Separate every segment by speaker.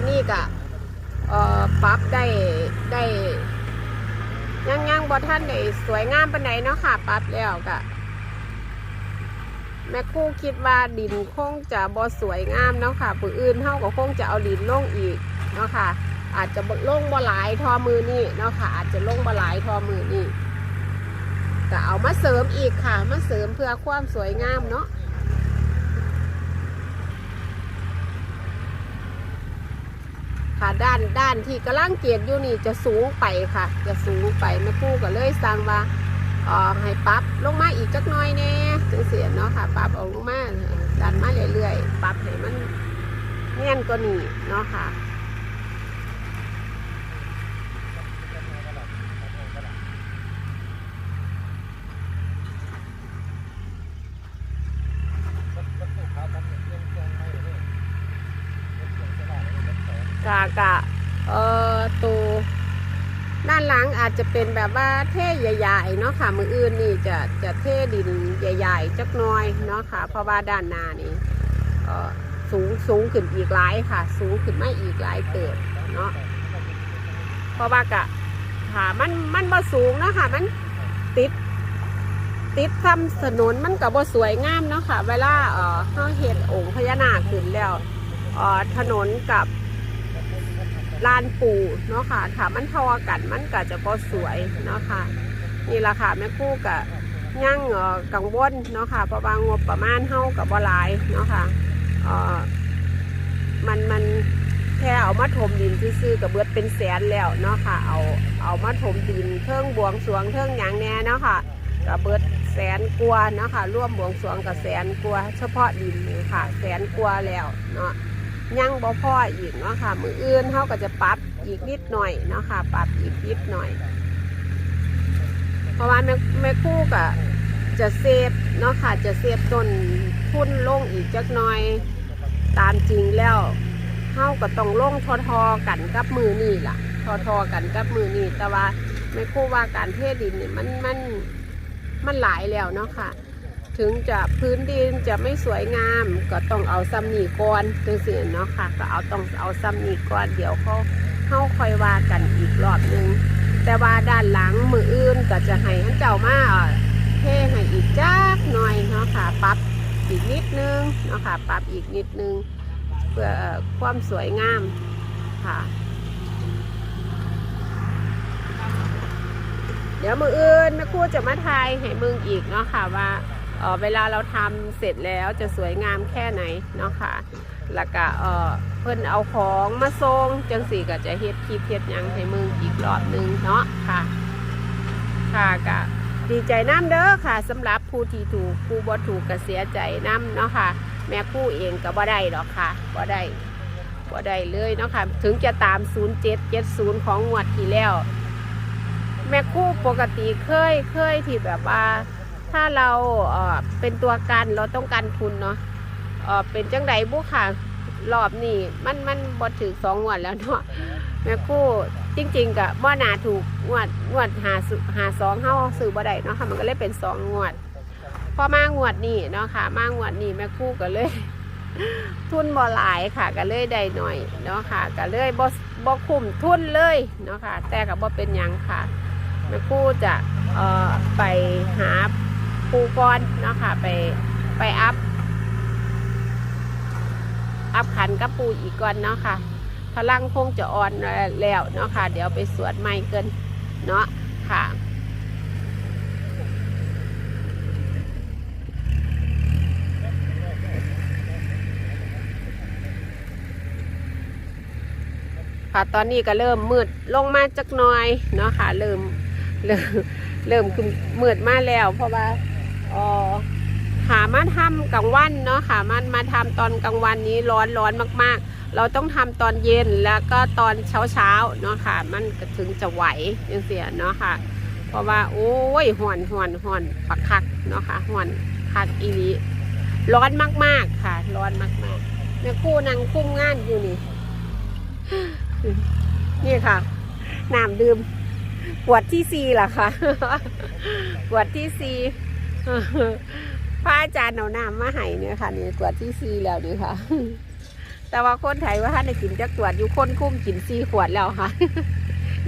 Speaker 1: อนนี้ก็ปรับได้ได้ยังยังบ่ท่านได้สวยงามปานเนาะค่ะปรับแล้วก็แม่คู่คิดว่าดินคงจะบ่สวยงามเนาะค่ะผู้อื่นเฮาก็คงจะเอาดินลงอีกเนาะค่ะ อาจจะบ่ลงบ่หลายทอมือนี่เนาะค่ะ อาจจะลงบ่หลายทอมือนี่ก็เอามาเสริมอีกค่ะ มาเสริมเพื่อความสวยงามเนาะ ค่ะด้านด้านที่กำลังเกียดอยู่นี่จะสูงไปค่ะ จะสูงไปแม่ครู่ก็เลยสั่งว่าออให้ปรับลงมาอีกจักน้อยแน่จังเสียเนาะค่ะปรับออกลงมาดันมาเรื่อยๆปรับให้มันเนียนกว่านี้เนาะค่ะ กะกะเอ่อตัวด้านหลังอาจจะเป็นแบบว่าเท่ใหญ่ๆเนาะค่ะ มืออื่นนี่จะจะเท่ดินใหญ่ๆจักน้อยเนาะค่ะ เพราะว่าด้านหน้านี่เอ่อสูงสูงขึ้นอีกหลายค่ะ สูงขึ้นไมาอีกหลายเติบเนาะเพราะว่ากะค่ะมันมันบ่สูงเนาะค่ะ มันติด ติดซ้ำถนนมันกับบ่สวยงามเนาะค่ะ เวลาเอ่อเขาเห็นองค์พญานาคขึ้นแล้วเอ่อถนนกับ ลานปูเนาะค่ะถ้ามันทอกันมันก็จะบ่สวยเนาะค่ะนี่แหละค่ะแม่คู่กับย่างเอ่อกังวลเนาะค่ะเพราะว่างบประมาณเฮากับบ่หลายเนาะค่ะเอ่อมันมันแค่เอามาถมดินซื่อๆกับเบิดเป็นแสนแล้วเนาะค่ะ เอาเอามาถมดินเทิงบวงสรวงเทิงหยังแน่เนาะค่ะกับเบิดแสนกว่าเนาะค่ะร่วมบวงสรวงกับแสนกว่าเฉพาะดินนี่ค่ะ แสนกว่าแล้วเนาะ ยังบ่พ่ออีกเนาะค่ะ มืออื่นเขาก็จะปรับอีกนิดหน่อยเนาะค่ะ ปรับอีกนิดหน่อย เพราะว่าแม่แม่คู่ก็จะเซฟเนาะค่ะ จะเซฟต้นทุนลงอีกจักหน่อย ตามจริงแล้วเขาก็ต้องลงทอทอกันกับมือนี่ล่ะ ทอทอกันกับมือนี่แต่ว่าแม่คู่ว่าการเทดินเนี่ยมันมันมันหลายแล้วเนาะค่ะ ถึงจะพื้นดินจะไม่สวยงาม ก็ต้องเอาซ้ำนีก่อนจังสิเนาะค่ะ ก็เอาต้องเอาซ้ำนีก่อน เดี๋ยวเขาเข้าคอยว่ากันอีกรอบนึง แต่ว่าด้านหลังมืออื่นก็จะให้ท่านเจ้ามาเอ่เทให้อีกจักหน่อยเนาะค่ะปรับอีกนิดนึงเนาะค่ะปรับอีกนิดนึง เพื่อเอ่อความสวยงามค่ะเดี๋ยวมืออื่นแม่ครูจะมาทายให้มึงอีกเนาะค่ะว่า เเวลาเราทำเสร็จแล้วจะสวยงามแค่ไหนเนาะค่ะแล้วก็เออเพิ่นเอาของมาส่งจังสีก็จะเฮ็ดคลิปเฮ็ดยังให้มึงอีกรอบหนึงเนาะค่ะ ค่ะก็ดีใจน้ำเด้อค่ะสำหรับผู้ที่ถูกผู้บ่ถูกก็เสียใจน้ำเนาะค่ะ แม่คู่เองก็บ่ได้ดอกค่ะบ่ได้บ่ได้เลยเนาะค่ะ ถึงจะตาม 0770 ของงวดที่แล้ว แม่คู่ปกติเคยเคยที่แบบว่า ถ้าเราเอ่อเป็นตัวกันเราต้องการทุนเนาะเอ่อเป็นจังไดบุค่ะรอบนี้มันมันบอถือสองงวดแล้วเนาะแม่คู่จริงๆกับบ่นาถูกงวดงวดหาสหาสองเฮาซื้อบ่ได้เนาะค่ะมันก็เลยเป็นสองงวดพอมางวดนี้เนาะค่ะ มางวดนี้แม่คู่ก็เลย ทุนบ่หลายค่ะก็เลยได้หน่อยเนาะค่ะก็เลยบ่บ่คุ้มทุนเลยเนาะค่ะ แต่ก็บ่เป็นหยังค่ะแม่คู่จะเอ่อไปหา ปูก้อนเนาะค่ะไปไปอัพ อัพขันกับปูอีกก่อนเนาะค่ะพลังคงจะอ่อนแล้วเนาะค่ะ เดี๋ยวไปสวดไม่เกินเนาะค่ะค่ะตอนนี้ก็เริ่มมืดลงมาจักน่อยเนาะค่ะ เริ่มเริ่มเริ่มคือมืดมาแล้ว เพราะว่า เออหามาทำกลางวันเนาะค่ะมันมาทำตอนกลางวันนี้ร้อนร้อนมากๆ เราต้องทำตอนเย็นแล้วก็ตอนเช้าเช้าเนาะค่ะ มันถึงจะไหวยังเสียเนาะค่ะ เพราะว่าโอ้ยห่อนห่อนห่อนปักคักเนาะค่ะห่อนคักอีนี้ร้อนมากๆค่ะ ร้อนมากๆแม่คู่นางคุ้มงานอยู่นี่ นี่ค่ะน้ำดื่มขวดที่สี่ล่ะค่ะขวดที่สี่ พระอาจารย์เอาน้ำมาให้เนี่ยค่ะนี่ขวดที่สี่แล้วนี่ค่ะ แต่ว่าคนไทยว่าท่านกินจักขวดอยู่คนคุ้มกินสี่ขวดแล้วค่ะ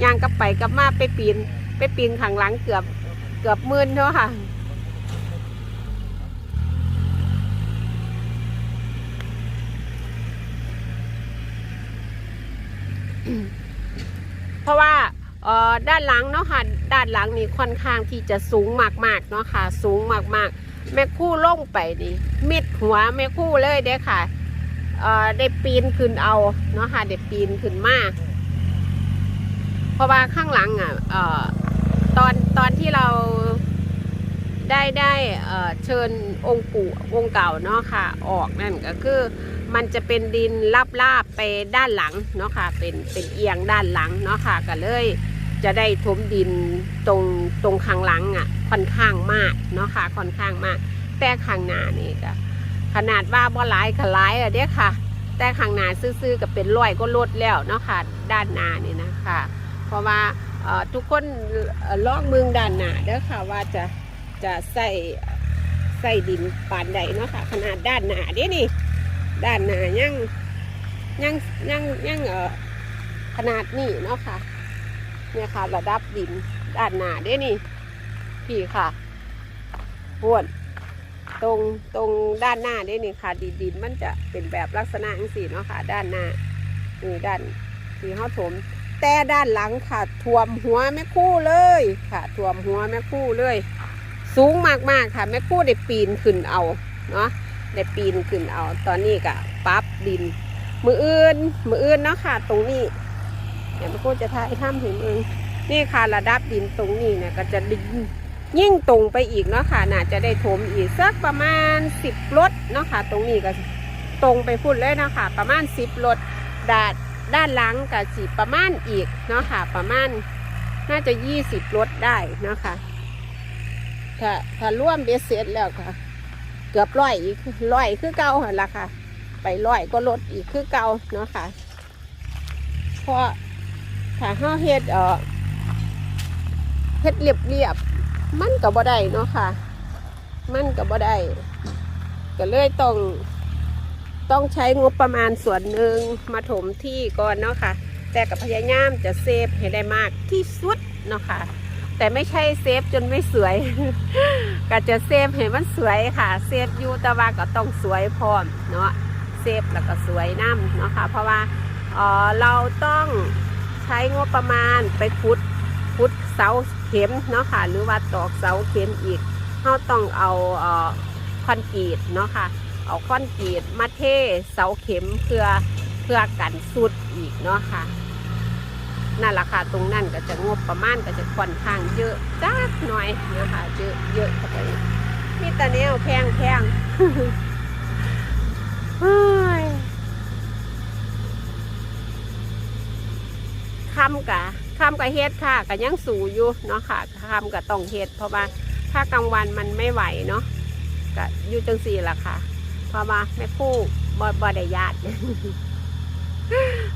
Speaker 1: ย่างกลับไปกลับมาไปปีน ไปปีนข้างหลังเกือบเกือบมื่นเนาะค่ะเพราะว่า ด้านหลังเนาะค่ะด้านหลังนี่ค่อนข้างที่จะสูงมากๆเนาะค่ะ สูงมากๆ แม่คู่ล่งไปนี่มิดหัวแม่คู่เลยเด้ค่ะเอ่อได้ปีนขึ้นเอาเนาะค่ะได้ปีนขึ้นมาเพราะว่าข้างหลังอะตอนตอนที่เราได้ได้เอ่อเชิญองค์ปู่องค์เก่าเนาะค่ะ ออกนั่นก็คือมันจะเป็นดินลาบๆไปด้านหลังเนาะค่ะเป็นเป็นเอียงด้านหลังเนาะค่ะก็เลย จะได้ถมดินตรงตรงข้างหลังอะค่อนข้างมากเนาะค่ะค่อนข้างมาก แต่ข้างหน้านี่ก็ขนาดว่าบ่หลายก็หลายอะเด้ค่ะ แต่ข้างหน้าซื่อๆก็เป็นร้อยก็ลดแล้วเนาะค่ะด้านหน้านี่นะคะเพราะว่าทุกคนลองเมืองด้านหน้าเด้อค่ะว่าจะจะใส่ใส่ดินปานใดเนาะค่ะขนาดด้านหน้าเด้นี่ด้านหน้ายังยังยังยังเอ่อขนาดนี้เนาะค่ะ เนี่ยค่ะ ระดับดินด้านหน้าเด้นี่พี่ค่ะพวนตรงตรงด้านหน้าเด้นี่ค่ะ ดินดินมันจะเป็นแบบลักษณะอย่างสีเนาะค่ะ ด้านหน้านี่ด้านที่เขาถม แต่ด้านหลังค่ะท่วมหัวแม่คู่เลยค่ะท่วมหัวแม่คู่เลย สูงมากๆค่ะแม่คู่ได้ปีนขึ้นเอาเนาะได้ปีนขึ้นเอา ตอนนี้ก็ปั๊บดิน มืออื่นมืออื่นเนาะค่ะ ตรงนี้ ดี๋ยวมันก็จะทายถ้ำเห็นมึงนี่ค่ะระดับดินตรงนี้เนี่ยก็จะดินยิ่งตรงไปอีกเนาะค่ะน่าจะได้ถมอีกสักประมาณสิบรถเนาะค่ะ ตรงนี้ก็ตรงไปพูดเลยเนาะค่ะ ประมาณสิบรถด้านด้านหลังกับสิประมาณอีกเนาะค่ะ ประมาณน่าจะยี่สิบรถได้เนาะค่ะถ้าถ้าร่วมเบสเสร็จแล้วค่ะ เกือบร้อยอีกร้อยคือเก่าหันละค่ะ ไปร้อยก็ลดอีกคือเก่าเนาะค่ะเพราะ ถ้าห้าเฮ็ดเอ่อเฮ็ดเรียบเรียบมันก็บ่ได้เนาะค่ะ มันก็บ่ได้ก็เลยต้องต้องใช้งบประมาณส่วนหนึ่งมาถมที่ก่อนเนาะค่ะ แต่กับพยายามจะเซฟให้ได้มากที่สุดเนาะค่ะ แต่ไม่ใช่เซฟจนไม่สวย ก็จะเซฟให้มันสวยค่ะ เซฟอยู่แต่ว่าก็ต้องสวยพร้อมเนาะ เซฟแล้วก็สวยน้ำเนาะค่ะ เพราะว่าเอ่อเราต้อง ใช้งบประมาณไปพุดพุดเสาเข็มเนาะค่ะ หรือว่าตอกเสาเข็มอีกเราต้องเอาคอนกรีตเนาะค่ะ เอาคอนกรีตมาเทเสาเข็มเพื่อเพื่อกันสุดอีกเนาะค่ะนั่นแหละค่ะตรงนั้นก็จะงบประมาณก็จะค่อนข้างเยอะจักหน่อยนะคะเยอะเยอะเข้าไปนี่ตอนนี้เอาแพงแพง เฮ้ย คำกะคำกะเฮ็ดค่ะก็ยังสูอยู่เนาะค่ะคำกะต้องเฮ็ดเพราะว่าถ้ากลางวันมันไม่ไหวเนาะก็อยู่จังสี่ละค่ะ เพราะว่าแม่คู่บ่บ่ได้ญาติ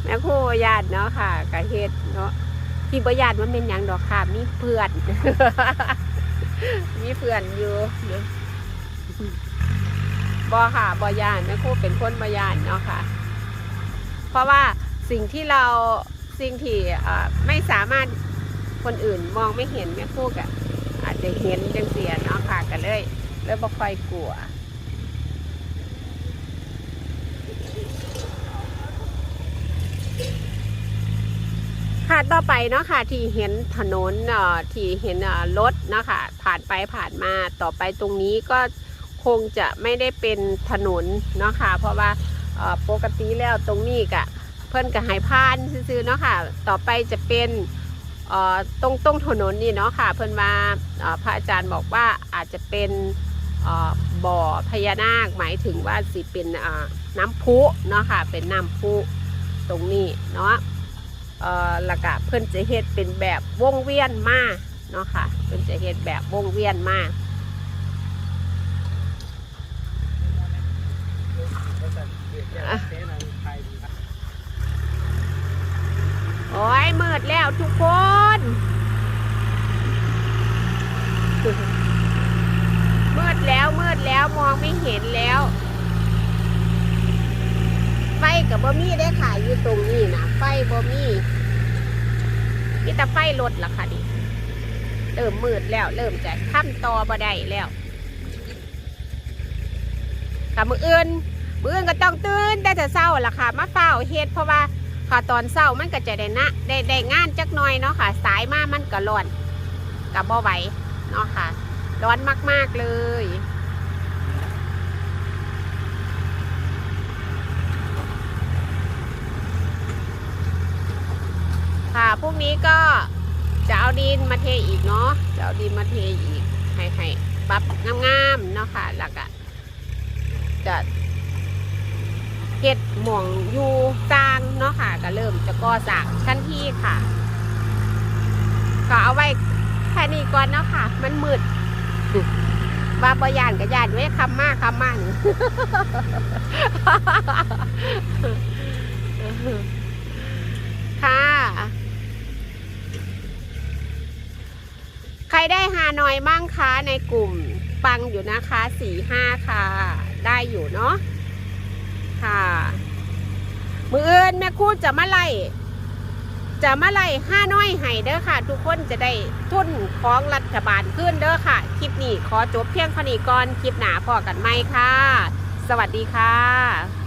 Speaker 1: แม่ครูญาติเนาะค่ะกะเฮ็ดเนาะที่บ่ญาติมันเป็นยังดอกค่ะมีเพื่อน มีเพื่อนอยู่เนาะบ่ค่ะบ่ญาติแม่ครูเป็นคนบ่ญาติเนาะค่ะ เพราะว่าสิ่งที่เรา สิ่งที่ไม่สามารถคนอื่นมองไม่เห็นแม่ครูกะอาจจะเห็นจังเสียเนาะค่ะก็เลยเลยบ่ค่อยกลัวค่ะต่อไปเนาะค่ะที่เห็นถนนเอ่อที่เห็นเอ่อรถเนาะค่ะผ่านไปผ่านมาต่อไปตรงนี้ก็คงจะไม่ได้เป็นถนนเนาะค่ะเพราะว่าปกติแล้วตรงนี้กะ เพิ่นก็ให้ผ่านซื่อๆเนาะค่ะ ต่อไปจะเป็นตรงตรงถนนนี่เนาะค่ะ เพิ่นมาเอ่อพระอาจารย์บอกว่าอาจจะเป็นบ่อพญานาคหมายถึงว่าสิเป็นน้ำพุเนาะค่ะ เป็นน้ำพุตรงนี้เนาะแล้วก็เพิ่นจะเฮ็ดเป็นแบบวงเวียนมาเนาะค่ะ เพิ่นจะเฮ็ดแบบวงเวียนมาโอ้ยมืด แล้วทุกคนมืดแล้วมืดแล้วมองไม่เห็นแล้วไฟกับบ่มีได้อค่ะอยู่ตรงนี้นะไฟบ่มีมีแต่ไฟรถล่ะค่ะดิเริ่มมืดแล้วเริ่มจะข้ามตอบ่ได้แล้วค่ะมืออื่นมืออื่นก็ต้องตื่นแต่จะเศร้าล่ะค่ะ มาเฝ้าเฮ็ดเพราะว่า ค่ะตอนเศร้ามันก็จะได้นะได้ได้งานจักหน่อยเนาะค่ะ สายมามันก็ร้อนกับบ่ไหวเนาะค่ะ ร้อนมาก ๆ เลยค่ะพรุ่งนี้ก็จะเอาดินมาเทอีกเนาะจะเอาดินมาเทอีกให้ให้ปรับงามๆเนาะค่ะแล้วก็จะเฮ็ดหม่องอยู่กลาง ก็เริ่มจะก่อสร้างทันทีค่ะ ก็เอาไว้แค่นี้ก่อนเนาะค่ะ มันมืดว่าบยานกับยานไว้คำมากคำมากค่ะ ใครได้หาหน่อยมั่งคะในกลุ่มปังอยู่นะคะสี่ห้าค่ะ ได้อยู่เนาะค่ะ มือเอินแม่คู่จะมาไล่จะมาไล่ห้าน้อยให้เด้อค่ะ ทุกคนจะได้ทุนของรัฐบาลขึ้นเด้อค่ะ คลิปนี้ขอจบเพียงเท่านี้ก่อน คลิปหนาพอกันไหมค่ะ สวัสดีค่ะ